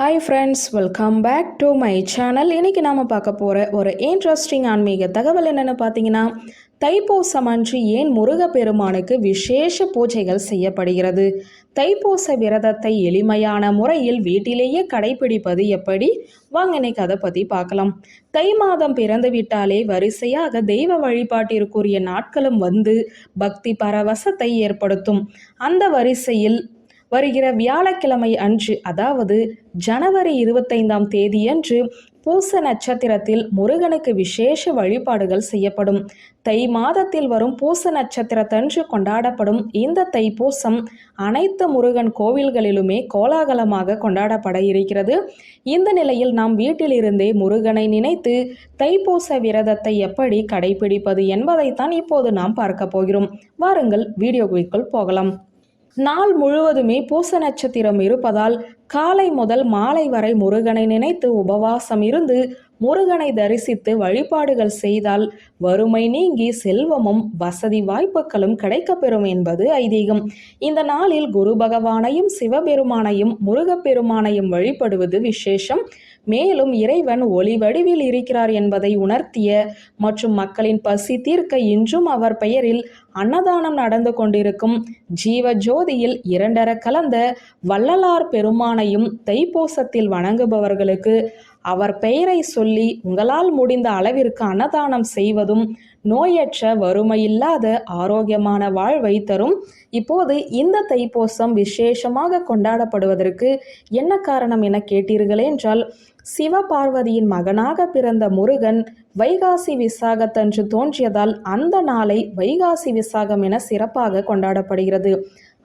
Hi friends welcome back to my channel இன்றைக்கி நாம் பார்க்க போகிற ஒரு இன்ட்ரெஸ்டிங் ஆன்மீக தகவல் என்னென்னு பார்த்தீங்கன்னா தைப்பூசம் அன்று ஏன் முருகப்பெருமானுக்கு விசேஷ பூஜைகள் செய்யப்படுகிறது? தைப்பூச விரதத்தை எளிமையான முறையில் வீட்டிலேயே கடைபிடிப்பது எப்படி? வாங்க இன்னைக்கு அதை பற்றி பார்க்கலாம். தை மாதம் பிறந்து விட்டாலே வரிசையாக தெய்வ வழிபாட்டிற்குரிய நாட்களும் வந்து பக்தி பரவசத்தை ஏற்படுத்தும். அந்த வரிசையில் வருகிற வியாழக்கிழமை அன்று அதாவது ஜனவரி இருபத்தைந்தாம் தேதியன்று பூச நட்சத்திரத்தில் முருகனுக்கு விசேஷ வழிபாடுகள் செய்யப்படும். தை மாதத்தில் வரும் பூச நட்சத்திரத்தன்று கொண்டாடப்படும். இந்த தைப்பூசம் அனைத்து முருகன் கோவில்களிலுமே கோலாகலமாக கொண்டாடப்பட இருக்கிறது. இந்த நிலையில் நாம் வீட்டிலிருந்தே முருகனை நினைத்து தைப்பூச விரதத்தை எப்படி கடைபிடிப்பது என்பதைத்தான் இப்போது நாம் பார்க்க போகிறோம். வாருங்கள் வீடியோக்குள் போகலாம். நாள் முழுவதுமே பூச நட்சத்திரம் இருப்பதால் காலை முதல் மாலை வரை முருகனை நினைத்து உபவாசம் இருந்து முருகனை தரிசித்து வழிபாடுகள் செய்தால் வறுமை நீங்கி செல்வமும் வசதி வாய்ப்புகளும் கிடைக்கப்பெறும் என்பது ஐதீகம். இந்த நாளில் குரு பகவானையும் சிவபெருமானையும் முருகப்பெருமானையும் வழிபடுவது விசேஷம். மேலும் இறைவன் ஒளி வடிவில் இருக்கிறார் என்பதை உணர்த்திய மற்றும் மக்களின் பசி தீர்க்க இன்றும் அவர் பெயரில் அன்னதானம் நடந்து கொண்டிருக்கும் ஜீவ ஜோதியில் இரண்டர கலந்த வள்ளலார் பெருமானையும் தைப்பூசத்தில் வணங்குபவர்களுக்கு அவர் பெயரை சொல்லி உங்களால் முடிந்த அளவிற்கு அன்னதானம் செய்வதும் நோயற்ற வறுமையில்லாத ஆரோக்கியமான வாழ்வை தரும். இப்போது இந்த தைப்பூசம் விசேஷமாக கொண்டாடப்படுவதற்கு என்ன காரணம் என கேட்டீர்கள் என்றால் சிவபார்வதியின் மகனாக பிறந்த முருகன் வைகாசி விசாகத்தன்று தோன்றியதால் அந்த நாளை வைகாசி விசாகம் என சிறப்பாக கொண்டாடப்படுகிறது.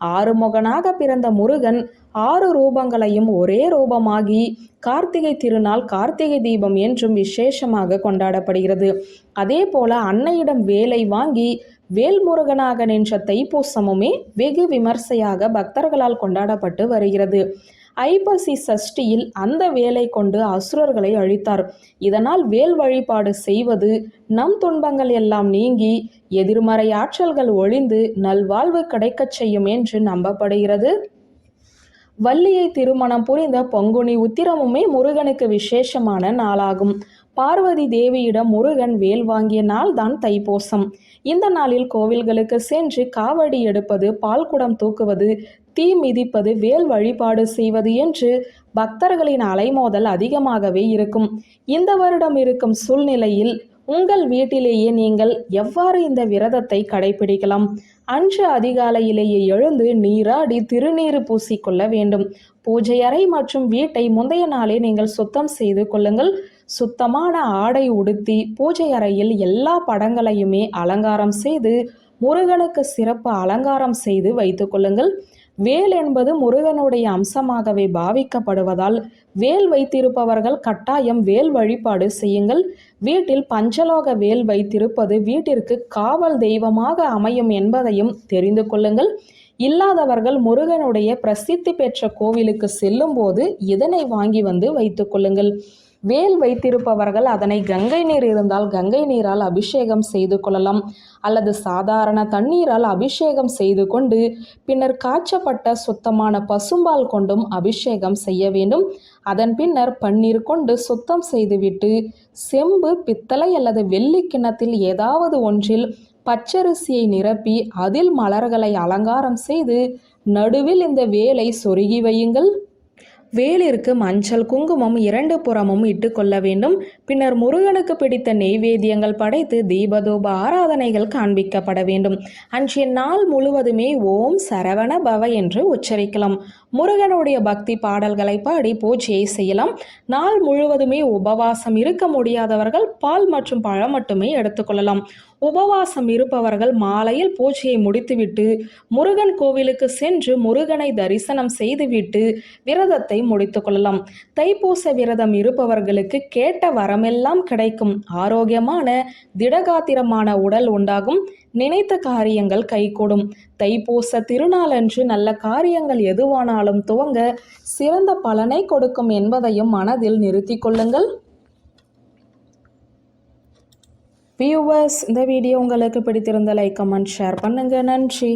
ஆறுமுகனாக பிறந்த முருகன் ஆறு ரூபங்களையும் ஒரே ரூபமாகி கார்த்திகை திருநாள் கார்த்திகை தீபம் என்றும் விசேஷமாக கொண்டாடப்படுகிறது. அதே போல அன்னையிடம் வேலை வாங்கி வேல்முருகனாக நின்ற தைப்பூசமுமே வெகு விமர்சையாக பக்தர்களால் கொண்டாடப்பட்டு வருகிறது. ஐப்பசி சஷ்டியில் அந்த வேலை கொண்டு அசுரர்களை அழித்தார். இதனால் வேல் வழிபாடு செய்வது நம் துன்பங்கள் எல்லாம் நீங்கி எதிர்மறை ஆற்றல்கள் ஒழிந்து நல்வாழ்வு கிடைக்கச் செய்யும் என்று நம்பப்படுகிறது. வள்ளியை திருமணம் புரிந்த பொங்குனி உத்திரமுமே முருகனுக்கு விசேஷமான நாளாகும். பார்வதி தேவியிடம் முருகன் வேல் வாங்கிய நாள் தான் தைப்பூசம். இந்த நாளில் கோவில்களுக்கு சென்று காவடி எடுப்பது பால்குடம் தூக்குவது தீ மிதிப்பது வேல் வழிபாடு செய்வது என்று பக்தர்களின் அலைமோதல் அதிகமாகவே இருக்கும். இந்த வருடம் இருக்கும் சூழ்நிலையில் உங்கள் வீட்டிலேயே நீங்கள் எவ்வாறு இந்த விரதத்தை கடைபிடிக்கலாம்? அன்று அதிகாலையிலேயே எழுந்து நீராடி திருநீறு பூசிக்கொள்ள வேண்டும். பூஜை அறை மற்றும் வீட்டை முந்தைய நாளே நீங்கள் சுத்தம் செய்து கொள்ளுங்கள். சுத்தமான ஆடை உடுத்தி பூஜை அறையில் எல்லா படங்களையுமே அலங்காரம் செய்து முருகனுக்கு சிறப்பு அலங்காரம் செய்து வைத்துக் கொள்ளுங்கள். வேல் என்பது முருகனுடைய அம்சமாகவே பாவிக்கப்படுவதால் வேல் வைத்திருப்பவர்கள் கட்டாயம் வேல் வழிபாடு செய்யுங்கள். வீட்டில் பஞ்சலோக வேல் வைத்திருப்பது வீட்டிற்கு காவல் தெய்வமாக அமையும் என்பதையும் தெரிந்து கொள்ளுங்கள். இல்லாதவர்கள் முருகனுடைய பிரசித்தி பெற்ற கோவிலுக்கு செல்லும் போது இதனை வாங்கி வந்து வைத்துக் கொள்ளுங்கள். வேல் வைத்திருப்பவர்கள் அதனை கங்கை நீர் இருந்தால் கங்கை நீரால் அபிஷேகம் செய்து கொள்ளலாம். அல்லது சாதாரண தண்ணீரால் அபிஷேகம் செய்து கொண்டு பின்னர் காய்ச்சப்பட்ட சுத்தமான பசும்பால் கொண்டும் அபிஷேகம் செய்ய வேண்டும். அதன் பின்னர் பன்னீர் கொண்டு சுத்தம் செய்துவிட்டு செம்பு பித்தளை அல்லது வெள்ளி கிண்ணத்தில் ஏதாவது ஒன்றில் பச்சரிசியை நிரப்பி அதில் மலர்களை அலங்காரம் செய்து நடுவில் இந்த வேலை சொருகி வையுங்கள். வேலிற்கு மஞ்சள் குங்குமம் இரண்டு புறமும் இட்டுக்கொள்ள வேண்டும். பின்னர் முருகனுக்கு பிடித்த நெய்வேத்தியங்கள் படைத்து தீபதூப ஆராதனைகள் காண்பிக்கப்பட வேண்டும். அன்றைய நாள் முழுவதுமே ஓம் சரவண பவ என்று உச்சரிக்கலாம். முருகனுடைய பக்தி பாடல்களை பாடி பூஜையை செய்யலாம். நாள் முழுவதுமே உபவாசம் இருக்க முடியாதவர்கள் பால் மற்றும் பழம் மட்டுமே எடுத்துக்கொள்ளலாம் உபவாசம் இருப்பவர்கள் மாலையில் பூஜையை முடித்துவிட்டு முருகன் கோவிலுக்கு சென்று முருகனை தரிசனம் செய்துவிட்டு விரதத்தை முடித்து கொள்ளலாம். தைப்பூச விரதம் இருப்பவர்களுக்கு கேட்ட வரமெல்லாம் கிடைக்கும். ஆரோக்கியமான திடகாத்திரமான உடல் உண்டாகும். நினைத்த காரியங்கள் கைகூடும். தைப்பூச திருநாளன்று நல்ல காரியங்கள் எதுவானாலும் துவங்க சிறந்த பலனை கொடுக்கும் என்பதையும் மனதில் நிறுத்தி கொள்ளுங்கள். வியூவர்ஸ் இந்த வீடியோ உங்களுக்கு பிடித்திருந்த லைக் கமெண்ட் ஷேர் பண்ணுங்கள் நன்றி.